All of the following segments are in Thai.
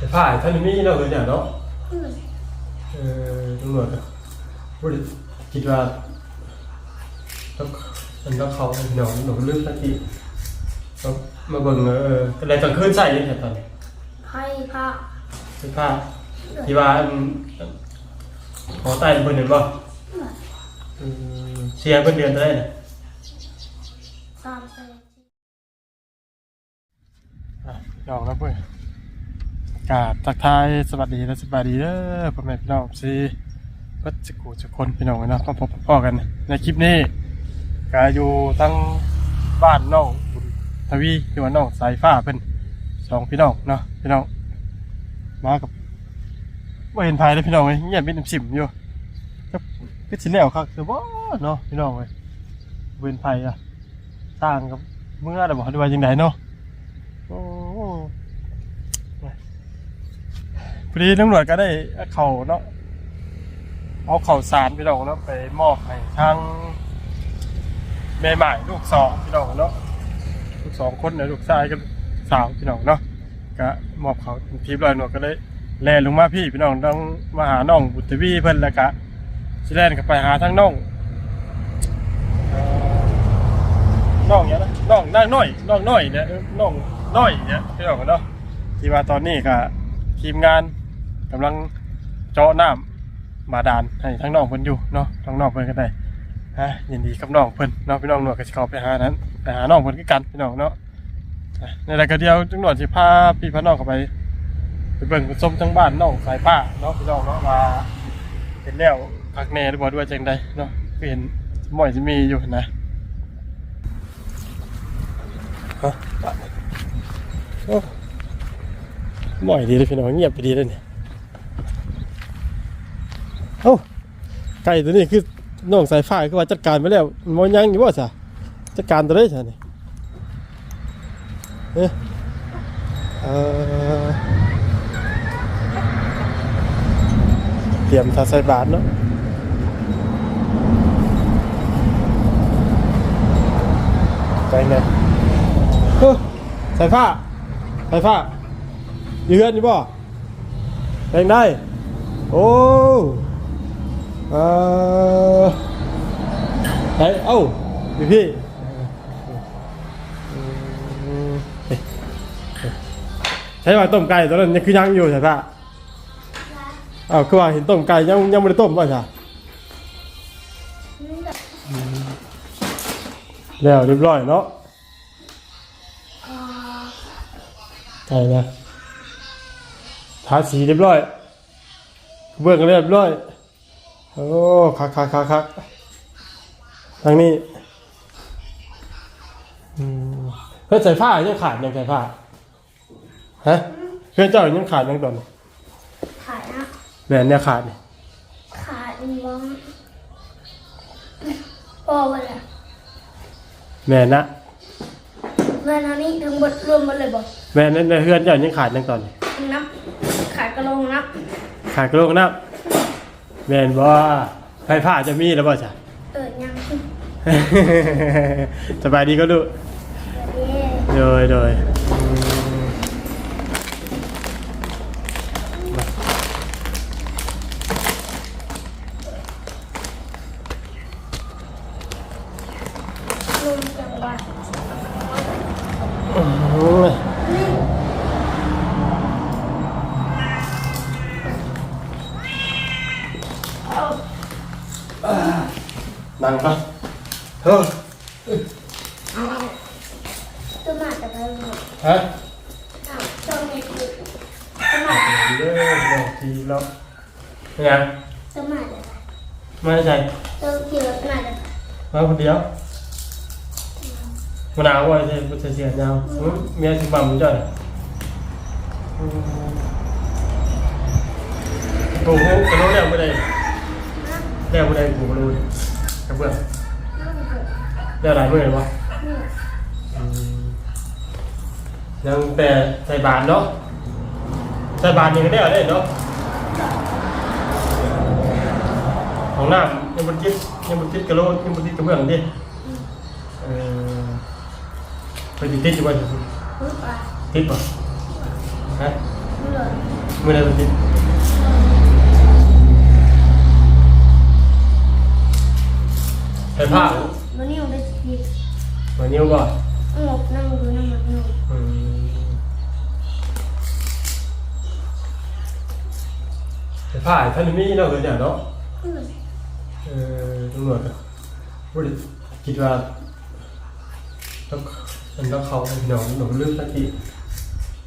แต่ผ้าท่านมีเนาะเออเนี่ยเนาะอืมเออตำรวจอะบ่ได้คิดว่าต้องอันต้องเขาพี่น้องหนูลืมสักทีต้องมาเบิ่งเอออะไรกลางคืนใส่ยังไงตอนนี้ไพ่ผ้าเสื้อผ้าที่ว่าอันขอใต้เพิ่นเห็นบ่อืมเสียเพิ่นเดือนเท่าไหร่น่ะสามแสนอะยอมครับเพื่อน กราบทักทายสวัสดีและสบายดีเด้อพ่อแม่พี่น้องสิเพัชกูจะคนพี่น้องนะพ่อพบพ่อกัน ในคลิปนี้ก็อยู่ทั้งบ้านน้องบุญทวีหรือว่าน้องสายฟ้าเพิ่นสองพี่น้องเนาะพี่น้องมากับว่าเห็นภายเลยพี่น้องเลยเงียบเป็นสิมอยู่ก็ก็สิแล้วครับคือบ่เนาะพี่น้องเลยเว้นภัยอะสร้างกับเมื่อแต่บอกว่าจังไดเนาะ โอ้โห พอดีตำรวจก็ได้เข่าเนาะเอาเข่าสารพี่น้องเนาะไปมอบให้ทางแม่ใหม่ลูกสองพี่น้องเนาะลูกสองคนเนี่ยลูกชายกับสาวพี่น้องเนาะก็มอบเขาทีมลอยหนวดก็ได้แล่ลงมาพี่พี่น้องต้องมาหาน้องบุตรวีเพิ่นแล้วก็สิแล่นก็ไปหาทางน้องน้องเนี้ยนะน้องนั่งน้อยน้องน้อยเนี่ยน้องน้อยเนี่ยพี่น้องเนาะที่ว่าตอนนี้ก็ทีมงาน กำลังเจาะน้ำมาดานให้ทั้งน้องเพิ่นอยู่เนาะทั้งน้องเพิ่นก็ได้ฮะยินดีกับน้องเพิ่นเนาะพี่น้องหนวดก็สิเข้าไปหานั้นไปหาน้องเพิ่นคือกันพี่น้องเนาะในรายการเดียวจังหนวดสิพาพี่พาน้องเข้าไปไปเบิ่งไปชมทั้งบ้านน้องสายป้าเนาะพี่น้องเนาะว่าเป็นแล้วพักแน่หรือบ่ด้วยจังใดเนาะก็เห็นหมอยสิมีอยู่นะฮะโอ้หม่อยดีเลยพี่น้องเงียบไปดีเลยเนี่ย เอ้าไก่ตัวนี้คือน้องสายฟ้าคือว่าจัดการไปแล้วมันยังอยู่ว่าซะจัดการตัวได้ซะนี่เอ๊ะเออเตรียมทาใส่บาทเนาะไปไหนเฮ้ยสายฟ้าสายฟ้าอยู่เฮือนนี่บ่แปลงได้ โอ้ เออไปเอ้าพี่พี่อืมเฮ้ยใช่ว่าต้มไก่ตอนนั้นยังคือยังอยู่ใช่ปะอ้าวคือว่าเห็นต้มไก่ยังยังไม่ได้ต้มป่ะจ๊ะแล้วเรียบร้อยเนาะอ่าใช่นะทาสีเรียบร้อยเบื้องเรียบร้อย โอ้คักคักคักคักทางนี้อืมเพื่อนใส่ผ้ายังขาดยังใส่ผ้าฮะเพื่อนเจ้ายังขาดยังตอนนี้ขายนะแหวนเนี่ยขาดนี่ขายอีบ้องพอไปเลยแหวนนะเงินอันนี้ทั้งหมดรวมหมดเลยบอกแหวนนั่นเพื่อนเจ้ายังขาดยังตอนนี้นับขายกระโหลกนับขาดกระโหลกนะ แหวนบ่ไฟผ้าจะมีแล้วบ่จ้ะ เออยังสบายดีก็ดู เดี๋ยวโดยโดย นั่งครับเฮ้ยตัวมาจากอะไรหมดฮะอ้าวตัวเม็ดอยู่ตัวมาเด้อบอกทีแล้วเป็นไงตัวมาจากอะไรไม่ใช่ตัวเกี่ยวกับมาจากมาคนเดียวมันหนาวว่ะใช่พุทธเสียยาวเมียถึงบ่ำจ่อยกูกูกระโดดแล้วไม่ได้แล้วไม่ได้กูกระโดดกระ เบื้องแล้วหลายเมื่อไหร่วะนี่ยังแต่ใส่บาทเนาะใส่บาทยังได้เอาได้เนาะของน้ำยังบนคิดยังบนคิดกระโลยังบนคิดกระเบื้องดิเออไปติดติดอยู่บ้านรู้ป่ะติดป่ะฮะรู้เลยมือใดวัน ที่ใส่ผ้าวันนี้ผมได้ผิดวันนิ้วบ่หมกนั่งดูนั่งหมดหนูอืมใส่ผ้าท่านมีเนาะเลยเนี่ยเนาะเออตำรวจอะพูดคิดว่าต้องมันต้องเขาหนองหนองลึกสักที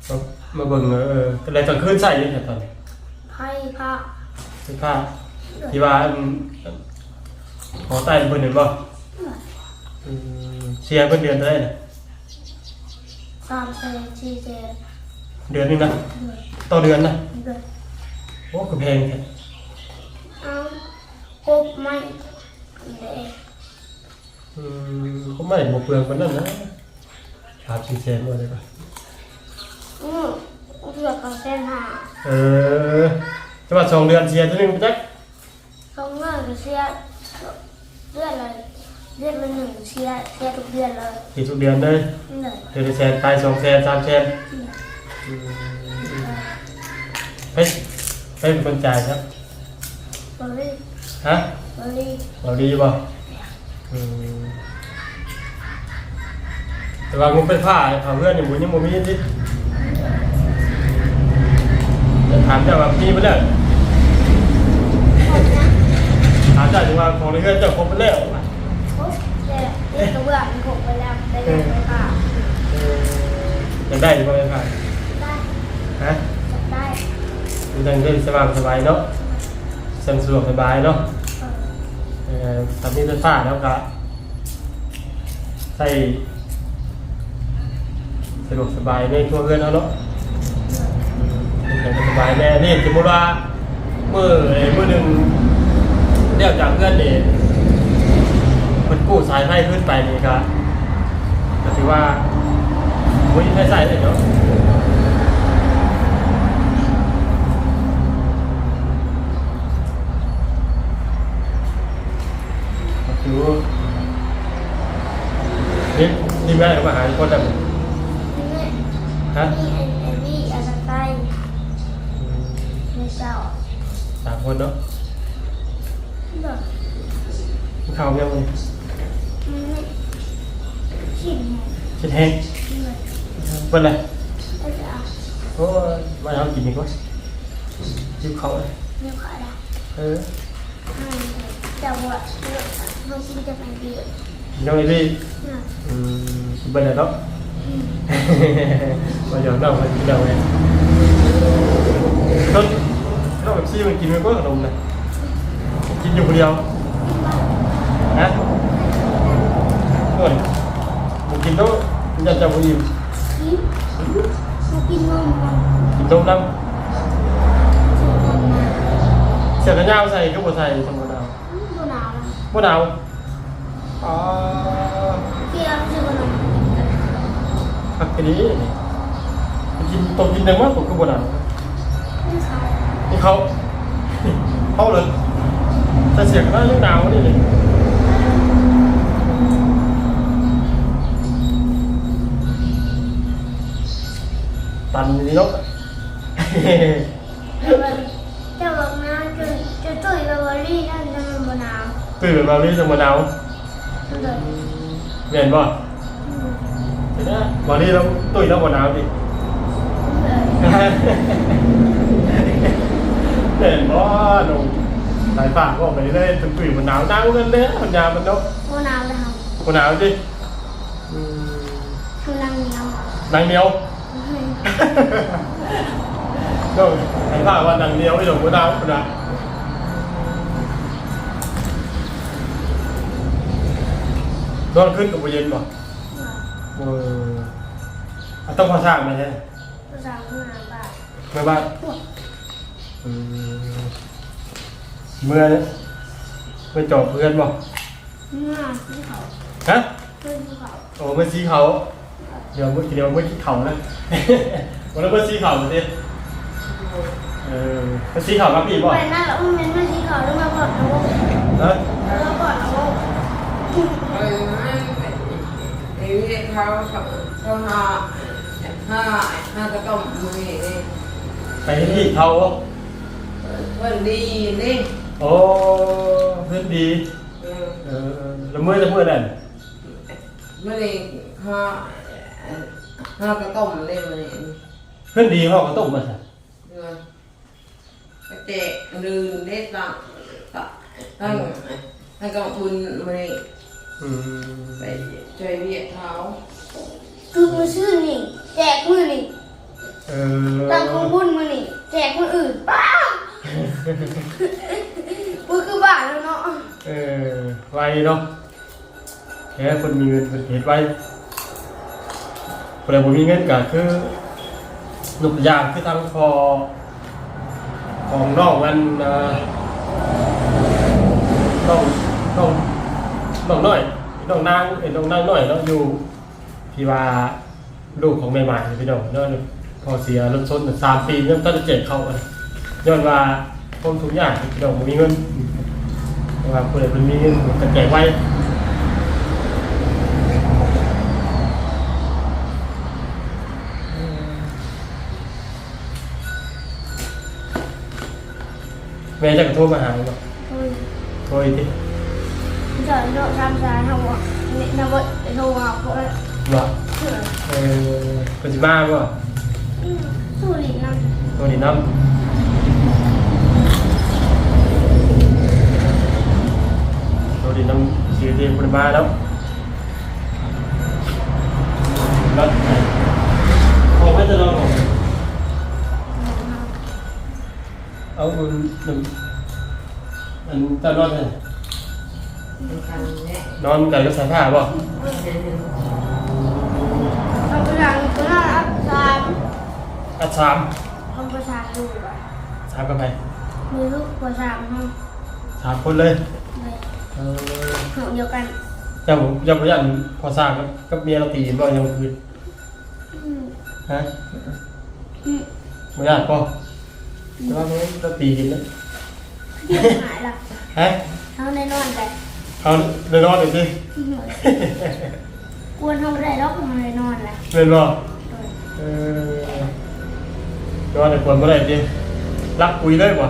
มามาเบิ่งเอออะไรกลางคืนใส่ยังไงตอนนี้ไพ่ผ้าเสื้อผ้า ที่ว่าอัน ขอใต้เพิ่นเห็นบ่อืมเสียเพิ่นเดือนเท่าไหร่น่ะสามเซนสี่เซนเดือนหนึงนะเลยต่อเดือนนะเลยโอ้ก็แพงแท้เอากบไม่เด็กอืมก็ไม่บ่เปลืองปานนั้นนะถามสิแสนบ่ได้ป่ะอืมเลือกเอาเส้นหาเออจังหวัดสองเดือนเสียเท่านึงจัก สองเมื่อก็เสีย เลือดเลยเลือดมันหนึ่งเสียเสียทุกเดือนเลยอีกทุกเดือนเลยนี่เลยเดือนละแสนไปสองแสนสามแสนนี่เลยไปไปเป็นคนจ่ายครับบอลลี่ฮะบอลลี่เราดีป่ะอืมแต่ว่างบเป็นผ้าเอาเพื่อนอย่างบุญยังบ่มีสิจะถามเจ้าว่ามีไปแล้วหกนะ ถามเจ้าถึงว่าของในเพื่อนเจ้าครบไปแล้วครบแต่นี่กระเบื้องมันหกไปแล้วได้ยังไงค่ะเออจะได้หรือไม่ได้ผ้าได้ฮะจับได้มันจังได้สบายสบายเนาะสะดวกสบายเนาะเออเอ่อทำนี่เป็นผ้าแล้วก็ใส่สะดวกสบายในทั่วเรือนเขาเนาะเป็นสบายแน่นี่สมมติว่าเมื่อไอ้เมื่อหนึ่งเรียกจากเพื่อนนี่มันกู้สายไฟขึ้นไปนี่ก็ก็ถือว่าวุ้ยไม่ใส่เลยเนาะก็ถือว่านี่นี่แม่มาหาคนแบบนี่ฮะนี่ไอ้ไอ้นี่อาจจะใกล้ไม่เศร้าสามคนเนาะ เลิกเข้ายังไงมันไม่ขิดไงคิดแห้งเลยเป็นไรก็จะเอาโอ้ยมาทำกินดีกว่าจิ้มเขาเลยเนื้อขาได้เออให้แต่ว่าเลือกมันกินจะเป็นดีน้องไอ้พี่นะอืมเป็นไรเนาะอืมมาเดี๋ยวน้องมากินเดี๋ยวไงต้นน้องแบบซี่มันกินไม่ก็ขนมเลยกิน อยู่คนเดียวนะโอ้ยมันกินแล้วมันจะจะบุอิ่มกินมากินนมมันกินต้มน้สูงมาำเสียกันยาวใส่ก็บ่ใส่ธรรมดาตัวหนาวนะบ่หนาวอ๋อที่เราซื้อขนมพักทีนี้กินตกกินหนึ่งว่าผมก็บ่หนาวไม่ขายนี่เขาเขาเลย แต่เสียงก็ยังหนาวนี่เลยตันนี่เนาะแต่ว่าแต่ว่าน้ำจะจะตุ้ยกับบอลลี่นั่นจะมันบหนาวตื่นมาไม่จะมาหนาวเลยเห็นป่ะเห็นไหมวันนี้เราตุ้ยแล้วบ่หนาวดิเห็นป่ะหนุ่ม สายฝากก็ไปเลยตุ้ยตุ้ยมันหนาวหนาวเงินเลยมันยามันเนาะโมหนาวเลยครับมันหนาวดิอืมกำลังเหนียวนางเหนียวก็สายฝากว่านางเหนียวไอ้หนุ่มมันหนาวมันหนาวนอนขึ้นกับเย็นป่ะเอออะต้องพอสร้างไหมใช่ภาษาหนาบาทแม่บ้านพวกอืม เมื่อเมื่อจบเพื่อนบอกหน้าที่เขาฮะเพื่อนที่เขาโอ้เมื่อซีเขาเดี๋ยวเมื่อกี้เดี๋ยวเมื่อกี้เขานะ วันนั้นเมื่อซีเขาสิเออเมื่อซีเขาครับพี่บอกไปนั่นแล้วมันเป็นไม่ที่เขาแล้วมาบอกนะว่าฮะแล้วมาบอกนะว่าเออไอ้นี่เขาเขาเขาหาห้าห้ากระต้มมือนี่ไปที่เขาวันดีนี่ โอ้เพื่อนดี เออเออแล้วเมื่อจะเมื่อนั่นไม่ได้ห่อห่อกระต้มเลยมันนี่เพื่อนดีเขาก็ต้มมาใส่เออไปเตะลืมได้ตังตั้งให้กองบุญมันนี่อืมไปช่วยเวียดเขาคือมือชื่อนี่แจกมือนี่เออ ตั้งของบุญมือนี่แจกมืออื่นป้า ปุ้ยคือบ้าแล้วเนาะเออไวเนาะแค่คนมีเงินคนเหตุไว้คนใดบ่มีเงินก็คือหนุกยางคือทางพอของนอกมันน้องน้องน้องน้อยน้องนางเอ็นน้องนางน้อยเนาะอยู่ที่ว่าลูกของแม่ใหม่พี่น้องเนาะพอเสียรถชนสามปียังต้องจะเจ็บเขาอะย้ อนว่าคนทุกอย่างพี่น้องบ่มีเงินแต่ว่าคนใดคนมีเงินก็แจกไว้แม่จะกระโทรมาหาเนาะเฮ้ยโทรอีกทีจอดรถทำสายทำว่าเนี่ยนำว่าโทรมาเพราะว่าว่าเออเป็นสิมาบ่สู้หลีนั่งโทรดีน้ำ ดีน้ำสีเทียมคนมาแล้วแล้วโอ้ไม่จะรอหรอกเอาอุ่นหนึ่งอันตอนนอนเลยมันกันเนี่ยนอนกันก็ใส่ผ้าบ่ทำประชาตัวน่ารักสามอัดสามทำประชาลูกอะสามกับใครมีลูกประชาห้องสามคนเลยเลย เออห้องเดียวกันเจ้าผมเจ้าพยันพอสร้างกับกับเมียเราตีกันบ่ยังคืนอืมฮะอืมพยันป่ะแต่ว่ามันเราตีกันนะเดี๋ยวหายละฮะเอาในนอนแต่เอาเลยนอนเลยสิกวนทำอะไรแล้วเอาในนอนแหละเป็นบ่เออนอนแต่ควรบ่ได้จริงรักคุยเลยบ่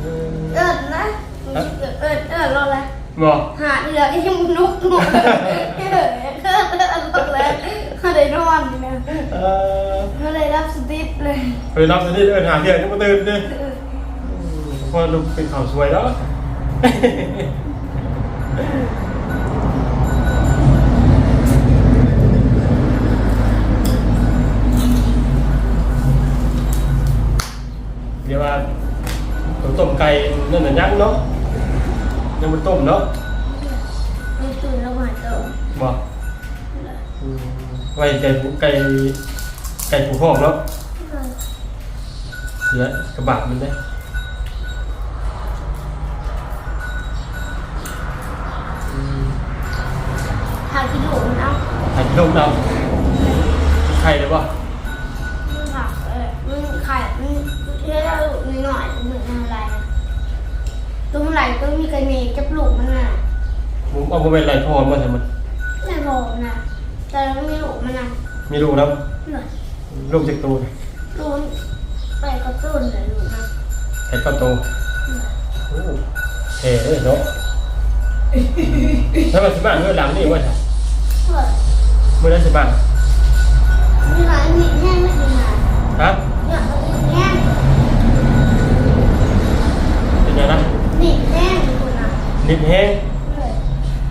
เออเอิดนะ เอิดเอิดเอิดรอแล้วบ่หาเดือกยังนุกหนุกเอิดเอิดเอิดรอแล้วเขาได้นอนนะเออเขาได้รับสติปเลยไปรับสนิทเอิ้นหาเที่ยงยังบ่ตื่นเด้เออพอลูกเป็นข่าวสวยแล้วเดี๋ยวว่าตัวต้มไก่นั่นน่ะยังเนาะ ยังมันต้มเนาะไม่ตื่นแล้วหายตัวบ่อืมไว้ไก่ผูไก่ไก่ผูหอมเนาะเสียกระบะมันได้อืมหากิโลมันเอาถ่ายกิโลกเอาไข่เลยป่ะมึ ไหลต้องมีกระเนยจับลูกมันน่ะผมเอาไปเป็นไรพอมาแต่มันไม่บอกนะแต่ไม่มีลูกมันนะมีลูกแล้วหน่อยลูกจากตัวลูกไปกระตุ้นเลยลูกนะไข่ข้าวโตโอ้เอ๋เลยเนาะถ้ามันสิบ้านเมื่อหลังนี่ว่าไงเฮ้ยเมื่อนั้นสิบ้านมีหลายมีแห้งไม่ดีนะฮะ เนี่ยมีแห้ง เป็นไงนะ มีแห้งคุณนะ นิด แห้ง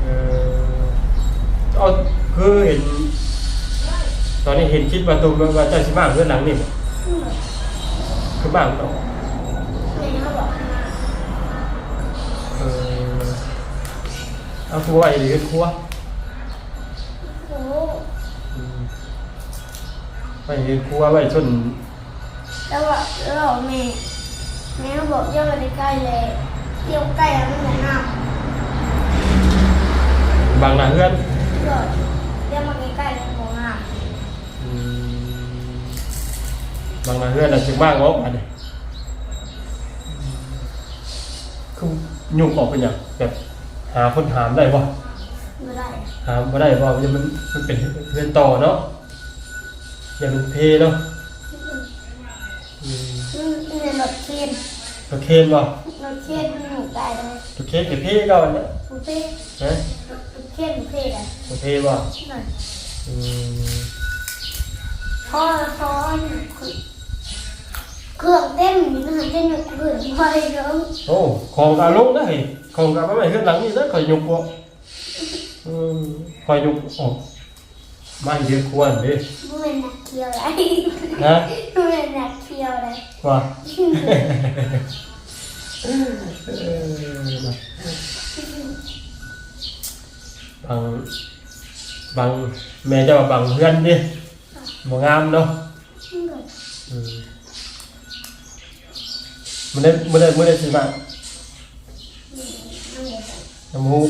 เออเอาคือเห็น ตอนนี้เห็นคิดว่าตัวว่าเจ้าสิบ้านเมื่อหลังนี่บ่คือบ้านเนาะเขาบอเออเอาครัวไอ้ดีก็ครัวอ้อืมไปครัวไว้ชนแล้วว่าเราแม่แม่บอกเจ้ามาใกล้เลยเที่ยวใกล้แล้วไมันเหมือนน้ำ บางหนาเพื่อนเกิดเรียกมาใกล้ๆเลยของอะอืมบางหนาเพื่อนน่ะจึงบ้างงบอันนี้คือยุ่งออกเป็นอย่างแบบหาคนถามได้ป่ะไม่ได้ถามไม่ได้ป่ะมันมันมันเป็นเพื่อนต่อเนาะอย่าเป็นเพเนาะอือืมมันเป็นรถเคนโอเคนบ่รถเคนมันหนูตายเลยโอเคนกับพี่ก่อนเนี่ย บุฟเฟ่ฮะรถ เคนบุฟเฟ่อะโอเคบ่หน่อยอืมพ่อซ้อนเครื่องเต็มอยู่นะจะหนุกเกินไปเนาะโอ้ของกาลุกนะเฮ้ยของกาไม่ขึ้นหลังนี่นะคอยยุกบ่อืมคอยยุกออกมาเยอะควรดิมันเป็นนักเที่ยวอะไรฮะมันเป็นนักเที่ยวอะไรว่าเออ บางบางแม่เจะว่าบางเพื่อนดิบ่งามเนาะอืมมันได้มันได้มันได้สิมาน้ำมูก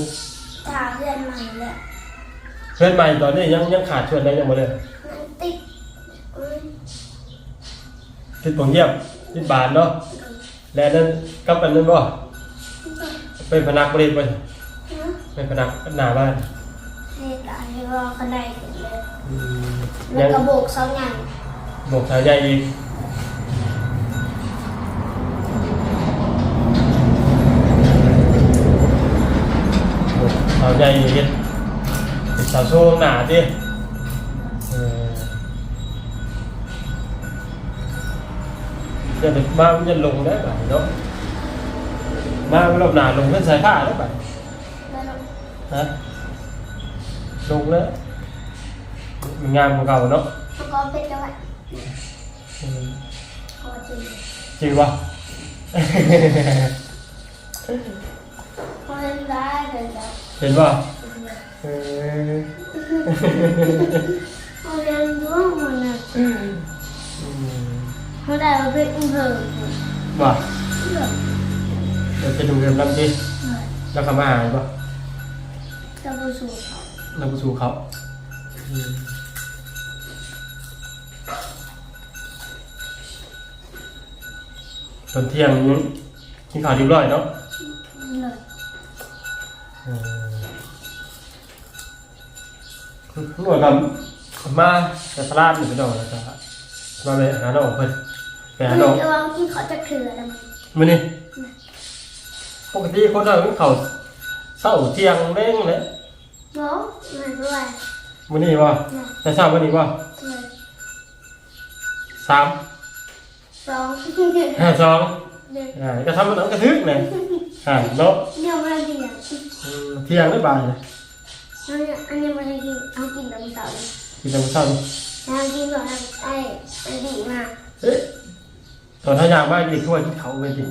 ตาเพื่อนใหม่เลยเพื่อนใหม่ตอนนี้ยังยังขาดชวนได้ยังบ่ได้นั่งติ๊กเอ้ยติดปองเยี่ยมติดบานเนาะแล้วนั่นกลับกันนั่นบ่เป็นพนักบริษัทบ่นะ เป็นพนักหน้าบ้านเฮ้ยตายก็กระไดขึ้นเลยอืมแล้ยัวงกระโบกเสาหยังบอกสาวใหญ่อีกบอกสาวใหญ่เฮ็ดเป็นสาวโซ่หนาดิเออจะเด็กมามันจะลงได้ป่ะเนาะมามันรอบหนาลงเป็นสายผ้าได้ป่ะแล้ว เราฮะลงแล้วมันงามกว่าเก่าเนาะแล้วก็เป็นจังหวะอืมพอ จริงจริงปะพอเล่นได้เลยแล้วเห็นปะเออพอเล่นด้วยมันนะอืมเขาได้มาเป็นอุ้งเหิมว่าเลือกเดี๋ยวจะดูเรื่องน้ำดิแล้วเขามาหายปะจะไปสู่เขาเราไปสู่เขาอืมตอนเที่ยงนี้กินข้าวเรียบร้อยเนาะเลยเออคือหน่วยกับมาแต่พลาดหนึ่งไปดอกแล้วก็มาไปหาดอกเพิ่นไปหาดอก ระวังที่เขาจะเถื่อนมันมื้อนี้ปกติคนเราเขาเศร้าเที่ยงเร่งเลย เนาะมันด้วย มื้อนี้บ่นะแต่เช้ามื้อนี้บ่เลยสามสองห้าสองเด็กอ่าก็ทำมันเอากระทึกเลยอ่าเนาะเนี่ยมันเดียวอืมเที่ยงได้บ่ายเลยอันนี้อันนี้มันกินเอากินตำเต่ากินแต่มื้อเช้านี่แล้วกินก่อนไอ้ไอ้ดีมาเอ๊ะตอนถ้ายางบ้านกินทั่วกินเขาไปดิ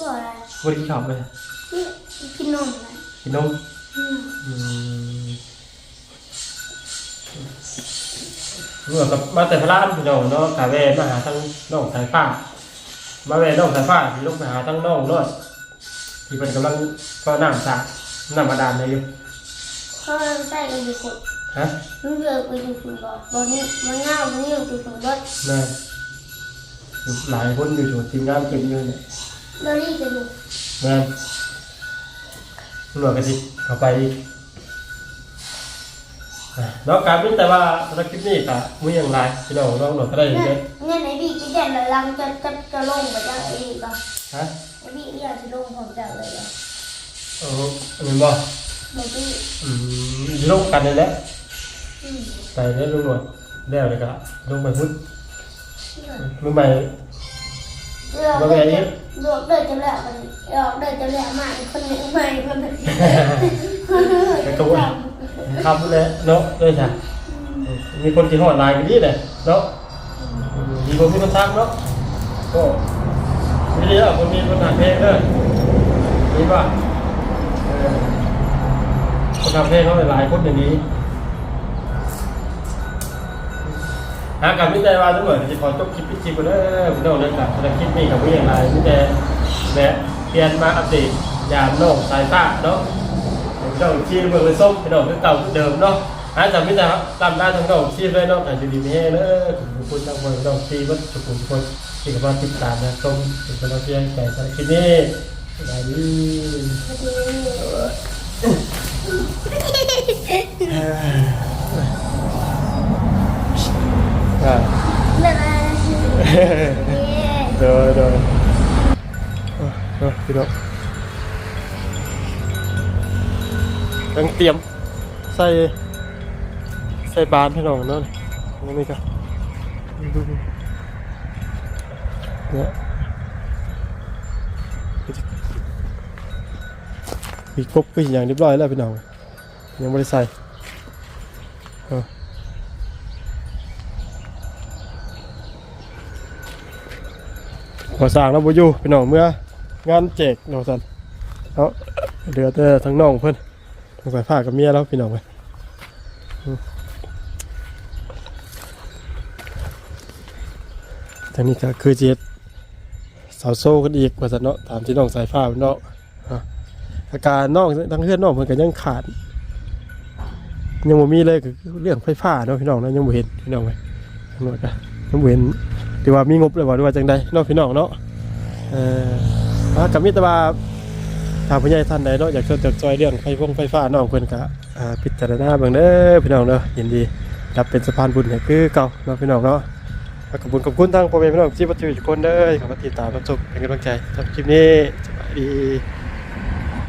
บอกอะไรบ่ได้กินเขาไปกินนมเลยกินนมอืมอืม เมื่อกับมาแต่พระรามพี่น้องเนาะกาเวมาหาทั้งน้องสายฟ้า มาเวน้องสายฟ้าที่ลงไปหาทั้งน้องน้อยที่เป็นกำลังก็น้ำสาดน้ำมาดานเลยอยู่เขาใส่กันอยู่คนฮะมันเลือกไปอยู่คนบอกบนนี้มันง่ายมันอยู่ที่คนรถแม่หลายคนอยู่อยู่ทีมงานเก็บเงินเนี่ยเรารีบไปดูแม่ตำรวจกระสิ เข้าไปอีกอะเนาะการเป็นแต่ว่าภารกิจนี้ก็มืออย่างไรพี่น้องน้องหนวดก็ได้อย่างเนี่เงี้ยยเนี่ยในบีที่แดนเราลังจะจะจะลงไปจากไอ้นี่ก่อนฮะไอ้บีอยากจะลงผมจากเลยอะเอออันนี้บ่บางทีอืมลงกันเลยแหละอืมไปได้ลงหนวดแล้วเลยก็ลงไปพุทธมือใหม่ เลือกเดินจะเลือกเดินจะแล้วมันเลือกเดินจะแล้วมาอีกคนหนึ่งใหม่คนหนึ่งไปตัวครับเลยเนาะเลยจ้ะมีคนที่หอดลายกันนี่แหละเนาะมีคนมีคนทักเนาะก็ไม่ดีอะคนมีคนทำเพลงเด้อมีป่ะคนทำเพลงเขาหลายคนอย่างนี้ หากันมิแต่ว่าทั้งหมดจะขอจบคลิปพิจิตรเด้อพี่น้องเด้อครับสำหรับคลิปนี้กับผู้อย่ไรมิแต่แวะเปลี่ยนมาอัปเดตยามโลกสายฟ้าเนาะพี่น้องชีเมืองเลยส้มพี่น้องคือเก่าเดิมเนาะอาจจะม่ได้ครับตามได้ทั้งน้องชีเลยเนาะอาจจะดีไม่แห้งเลยขอบคุณทางเมืองน้องชีวัดสุขุมคนที่กำลังติดตามนะส้มเป็นกำลังเพียงใจสารบคลิปนี้สวัสดี อ่าเลือกอะไรเดินเดินเออเออพี่น้องยังเตรียมใส่ใส่บานพี่น้องเนาะนี่นี่ก็เนี่ยมีครบก็อย่างเรียบร้อยแล้วพี่น้องยังไม่ได้ใส่เออ ขอสั่งแล้วบ่อยู่พี่น้องเมื่องานแจกน้องสันเอาเหลือแต่ทั้งน้องเพิ่นทั้งสายผ้ากับเมียแล้วพี่น้องไปทางนี้ก็คือเจ็ดเสาโซ่กันอีกว่าสันเนาะตามที่น้องสายฟ้าเนนาะอะอาการน้องทั้งเพื่อนน้องเพิ่นก็ยังขาด ยังบ่มีเลยคือเรื่องไฟฟ้าเนาะพี่น้องเนาะยังบ่เห็นพี่น้องไปตำรวจก็ยังบ่เห็น หรือว่ามีงบเลยว่าหรือว่าจังใดเนาะพี่น้องเนาะเอ่อว่ากับมิตรว่าทางผู้ใหญ่ท่านใดเนาะอยากช่วยจัดจอยเรื่องไฟฟงไฟฟ้าน้องเพิ่นก็อ่าพิจารณาเบิ่งเด้อพี่น้องเนาะยินดีรับเป็นสะพานบุญให้คือเก่าเนาะพี่น้องเนาะขอบคุณขอบคุณทางพ่อแม่พี่น้องที่มาช่วยทุกคนเด้อขอมาติดตามรับชมเป็นกำลังใจสำหรับคลิปนี้สวัสดี